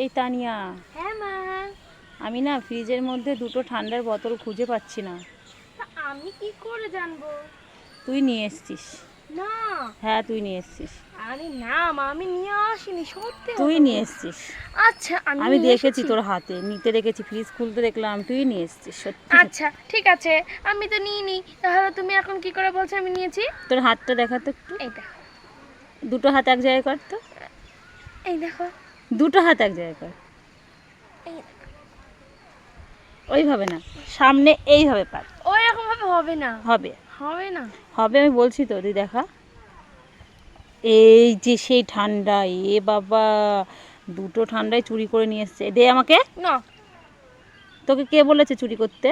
এই তানিয়া। হ্যাঁ মা। আমি না ফ্রিজের মধ্যে দুটো ঠান্ডার বোতল খুঁজে পাচ্ছি না। আমি কি করে জানব? তুই নিয়ে এসছিস। না। হ্যাঁ তুই নিয়ে এসছিস। আরে না মা আমি নিয়ে আসিনি সত্যি তুই নিয়ে এসছিস। আচ্ছা আমি আমি দেখেছি তোর হাতে নিতে দেখেছি ফ্রিজ খুলতে দেখলাম তুই নিয়ে এসছিস সত্যি। আচ্ছা ঠিক আছে আমি তো নিইনি। তাহলে তুমি এখন কি করে বলছো আমি নিয়েছি? তোর হাতটা দেখা তো একটু। এই দেখো। দুটো হাত এক জায়গায় কর তো। এই দেখো। দুটো হাত এক জায়গায় কর। ওইভাবে না সামনে এইভাবে পার। ওই রকম ভাবে হবে না। হবে। হবে না। হবে আমি বলছি তো তুই দেখা। এই যে সেই ঠান্ডা এ বাবা দুটো ঠান্ডায় চুরি করে নিয়ে এসছে। দে আমাকে। না। তোকে কে বলেছে চুরি করতে?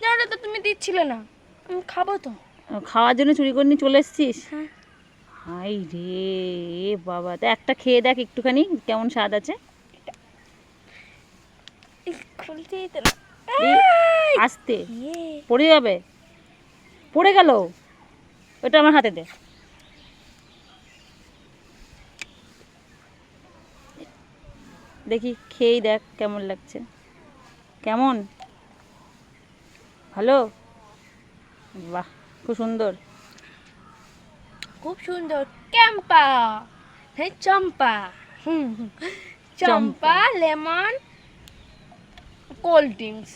তাহলে তো তুমি দিচ্ছিলে না। আমি খাব তো। খাওয়ার জন্য চুরি করে নিয়ে চলে এসছিস? হ্যাঁ। হাই রে বাবা। তা একটা খেয়ে দেখ একটুখানি কেমন স্বাদ আছে? খুলতেই তো আস্তে। ইয়ে, পড়ে যাবে। পড়ে গেল। ওটা আমার হাতে দে। দেখি খেয়েই দেখ কেমন লাগছে। কেমন? ভালো? বাহ খুব সুন্দর। খুব সুন্দর। ক্যাম্পা হ্যাঁ চম্পা। হুম। Champa lemon cold drinks.